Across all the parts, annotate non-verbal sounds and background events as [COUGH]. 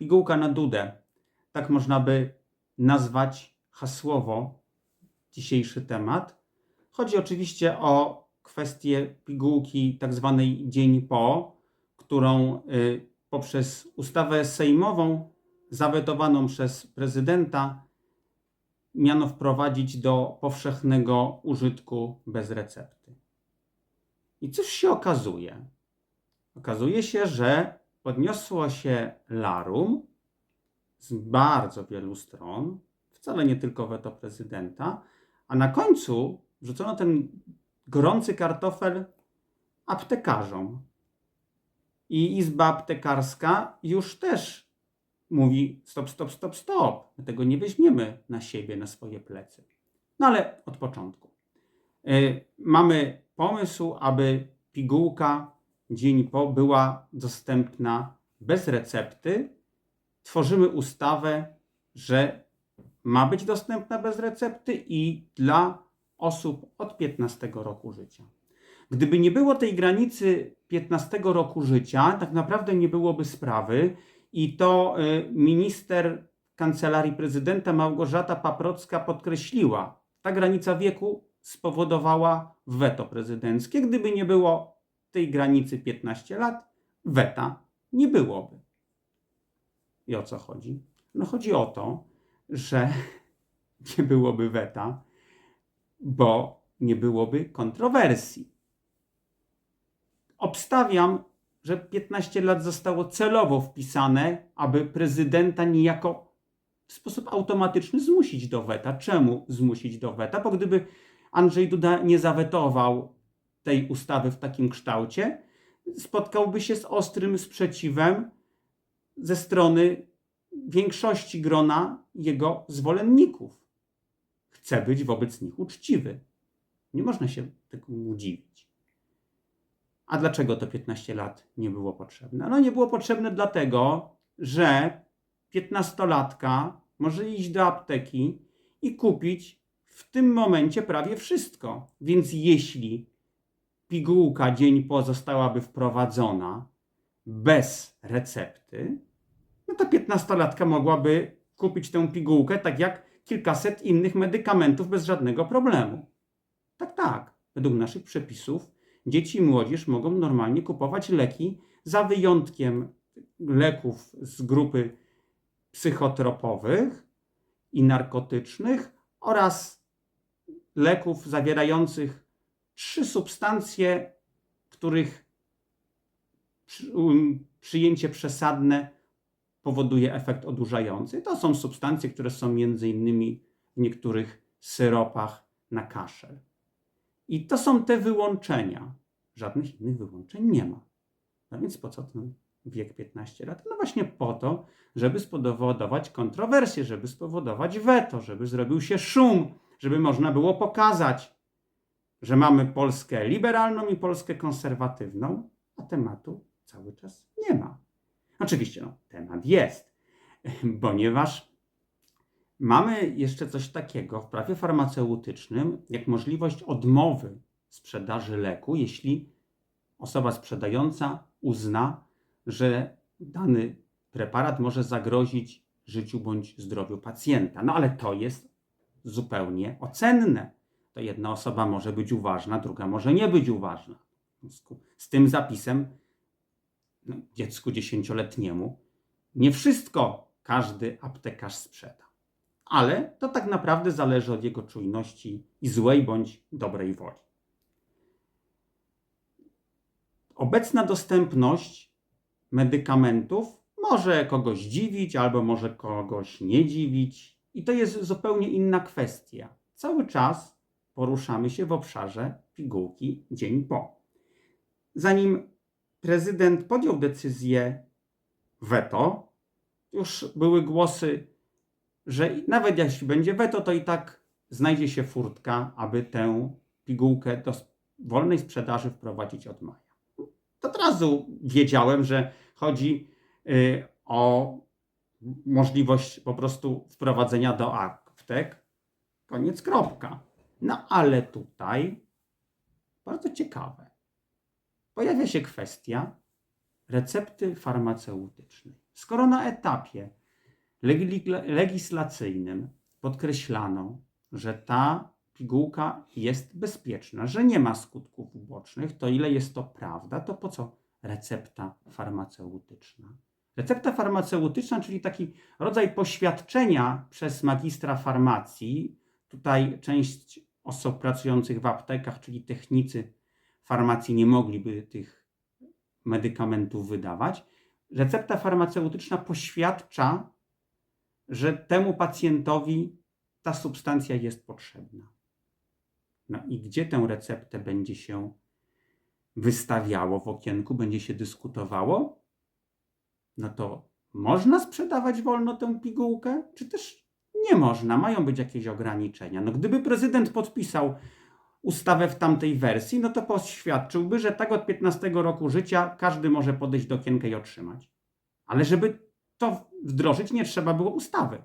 pigułka na dudę. Tak można by nazwać hasłowo dzisiejszy temat. Chodzi oczywiście o kwestię pigułki tak zwanej dzień po, którą y, poprzez ustawę sejmową zawetowaną przez prezydenta miano wprowadzić do powszechnego użytku bez recepty. I cóż się okazuje? Okazuje się, że podniosło się larum z bardzo wielu stron, wcale nie tylko weto prezydenta, a na końcu wrzucono ten gorący kartofel aptekarzom. I Izba Aptekarska już też mówi: stop, stop, stop, stop. My tego nie weźmiemy na siebie, na swoje plecy. No ale od początku. Y, mamy pomysł, aby pigułka dzień po była dostępna bez recepty. Tworzymy ustawę, że ma być dostępna bez recepty i dla osób od 15 roku życia. Gdyby nie było tej granicy 15 roku życia, tak naprawdę nie byłoby sprawy i to y, minister kancelarii prezydenta Małgorzata Paprocka podkreśliła. Ta granica wieku spowodowała weto prezydenckie. Gdyby nie było tej granicy 15 lat, weta nie byłoby. I o co chodzi? No chodzi o to, że [LAUGHS] nie byłoby weta, bo nie byłoby kontrowersji. Obstawiam, że 15 lat zostało celowo wpisane, aby prezydenta niejako w sposób automatyczny zmusić do weta. Czemu zmusić do weta? Bo gdyby Andrzej Duda nie zawetował tej ustawy w takim kształcie, spotkałby się z ostrym sprzeciwem ze strony większości grona jego zwolenników. Chce być wobec nich uczciwy. Nie można się tego dziwić. A dlaczego to 15 lat nie było potrzebne? No nie było potrzebne dlatego, że 15-latka może iść do apteki i kupić w tym momencie prawie wszystko. Więc jeśli pigułka dzień po zostałaby wprowadzona bez recepty, no to 15-latka mogłaby kupić tę pigułkę tak jak kilkaset innych medykamentów bez żadnego problemu. Tak, tak. Według naszych przepisów dzieci i młodzież mogą normalnie kupować leki, za wyjątkiem leków z grupy psychotropowych i narkotycznych oraz leków zawierających trzy substancje, których um, przyjęcie przesadne powoduje efekt odurzający. To są substancje, które są między innymi w niektórych syropach na kaszel. I to są te wyłączenia. Żadnych innych wyłączeń nie ma. No więc po co ten wiek 15 lat? No właśnie po to, żeby spowodować kontrowersję, żeby spowodować weto, żeby zrobił się szum, żeby można było pokazać, że mamy Polskę liberalną i Polskę konserwatywną, a tematu cały czas nie ma. Oczywiście, no, temat jest, [LAUGHS] ponieważ mamy jeszcze coś takiego w prawie farmaceutycznym, jak możliwość odmowy sprzedaży leku, jeśli osoba sprzedająca uzna, że dany preparat może zagrozić życiu bądź zdrowiu pacjenta. No ale to jest zupełnie ocenne. Jedna osoba może być uważna, druga może nie być uważna. Z tym zapisem no, dziecku dziesięcioletniemu nie wszystko każdy aptekarz sprzeda. Ale to tak naprawdę zależy od jego czujności i złej bądź dobrej woli. Obecna dostępność medykamentów może kogoś dziwić albo może kogoś nie dziwić, i to jest zupełnie inna kwestia. Cały czas poruszamy się w obszarze pigułki dzień po. Zanim prezydent podjął decyzję weto, już były głosy, że nawet jeśli będzie weto, to i tak znajdzie się furtka, aby tę pigułkę do wolnej sprzedaży wprowadzić od maja. To od razu wiedziałem, że chodzi y, o możliwość po prostu wprowadzenia do aptek. Koniec, kropka. No ale tutaj bardzo ciekawe. Pojawia się kwestia recepty farmaceutycznej. Skoro na etapie legislacyjnym podkreślano, że ta pigułka jest bezpieczna, że nie ma skutków ubocznych, to ile jest to prawda, to po co recepta farmaceutyczna? Recepta farmaceutyczna, czyli taki rodzaj poświadczenia przez magistra farmacji. Tutaj część osób pracujących w aptekach, czyli technicy farmacji, nie mogliby tych medykamentów wydawać. Recepta farmaceutyczna poświadcza, że temu pacjentowi ta substancja jest potrzebna. No i gdzie tę receptę będzie się wystawiało w okienku, będzie się dyskutowało? No to można sprzedawać wolno tę pigułkę, czy też nie można? Mają być jakieś ograniczenia. No gdyby prezydent podpisał ustawę w tamtej wersji, no to poświadczyłby, że tak od 15 roku życia każdy może podejść do okienka i otrzymać. Ale żeby to wdrożyć, nie trzeba było ustawy.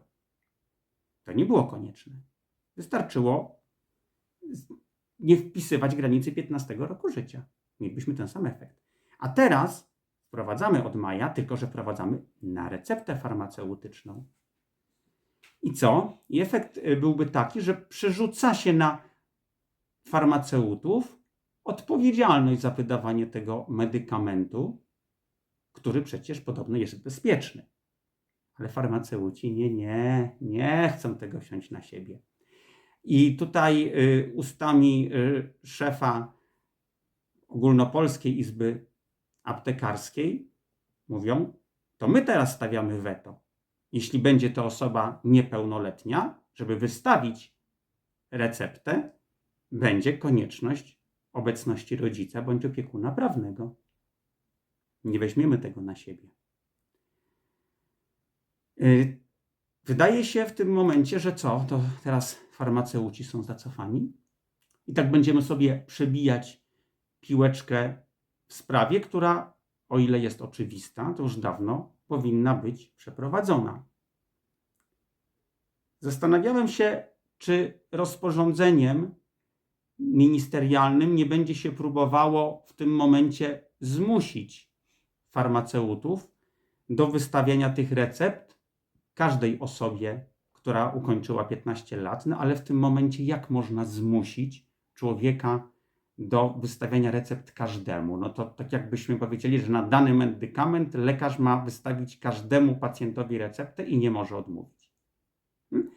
To nie było konieczne. Wystarczyło nie wpisywać granicy 15 roku życia. Mielibyśmy ten sam efekt. A teraz wprowadzamy od maja, tylko że wprowadzamy na receptę farmaceutyczną. I co? I efekt y, byłby taki, że przerzuca się na farmaceutów odpowiedzialność za wydawanie tego medykamentu, który przecież podobno jest bezpieczny. Ale farmaceuci nie, nie, nie chcą tego wziąć na siebie. I tutaj y, ustami y, szefa Ogólnopolskiej Izby Aptekarskiej mówią, to my teraz stawiamy weto. Jeśli będzie to osoba niepełnoletnia, żeby wystawić receptę, będzie konieczność obecności rodzica bądź opiekuna prawnego. Nie weźmiemy tego na siebie. Y, Wydaje się w tym momencie, że co? To teraz farmaceuci są zacofani? I tak będziemy sobie przebijać piłeczkę w sprawie, która, o ile jest oczywista, to już dawno powinna być przeprowadzona. Zastanawiałem się, czy rozporządzeniem ministerialnym nie będzie się próbowało w tym momencie zmusić farmaceutów do wystawiania tych recept każdej osobie, która ukończyła 15 lat, no ale w tym momencie jak można zmusić człowieka do wystawiania recept każdemu? No to tak jakbyśmy powiedzieli, że na dany medykament lekarz ma wystawić każdemu pacjentowi receptę i nie może odmówić. Hmm?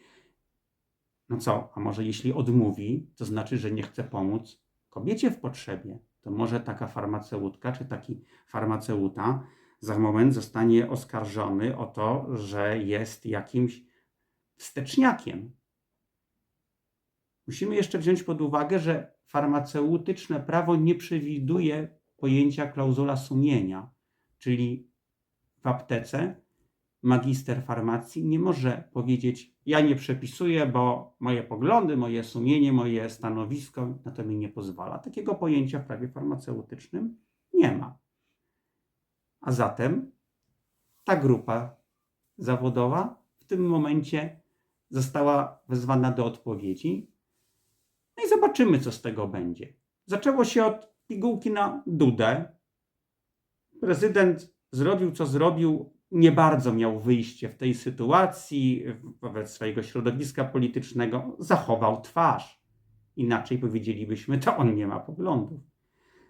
No co, a może jeśli odmówi, to znaczy, że nie chce pomóc kobiecie w potrzebie. To może taka farmaceutka czy taki farmaceuta za moment zostanie oskarżony o to, że jest jakimś wsteczniakiem. Musimy jeszcze wziąć pod uwagę, że farmaceutyczne prawo nie przewiduje pojęcia klauzula sumienia, czyli w aptece magister farmacji nie może powiedzieć: Ja nie przepisuję, bo moje poglądy, moje sumienie, moje stanowisko na to mi nie pozwala. Takiego pojęcia w prawie farmaceutycznym nie ma. A zatem ta grupa zawodowa w tym momencie została wezwana do odpowiedzi. Zobaczymy, co z tego będzie. Zaczęło się od pigułki na dudę. Prezydent zrobił, co zrobił. Nie bardzo miał wyjście w tej sytuacji wobec swojego środowiska politycznego. Zachował twarz. Inaczej powiedzielibyśmy, to on nie ma poglądów.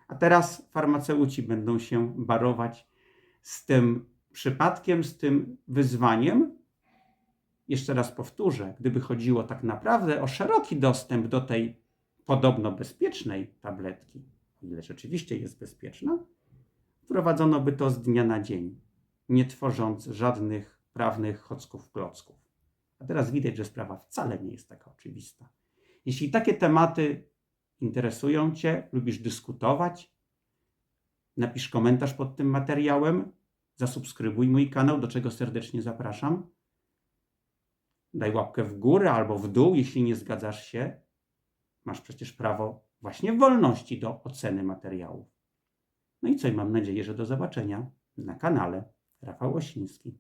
A teraz farmaceuci będą się barować z tym przypadkiem, z tym wyzwaniem. Jeszcze raz powtórzę, gdyby chodziło tak naprawdę o szeroki dostęp do tej podobno bezpiecznej tabletki, o ile rzeczywiście jest bezpieczna, wprowadzono by to z dnia na dzień, nie tworząc żadnych prawnych chocków klocków. A teraz widać, że sprawa wcale nie jest taka oczywista. Jeśli takie tematy interesują Cię, lubisz dyskutować, napisz komentarz pod tym materiałem, zasubskrybuj mój kanał, do czego serdecznie zapraszam. Daj łapkę w górę albo w dół, jeśli nie zgadzasz się. Masz przecież prawo właśnie wolności do oceny materiałów. No i co, i mam nadzieję, że do zobaczenia na kanale Rafał Osiński.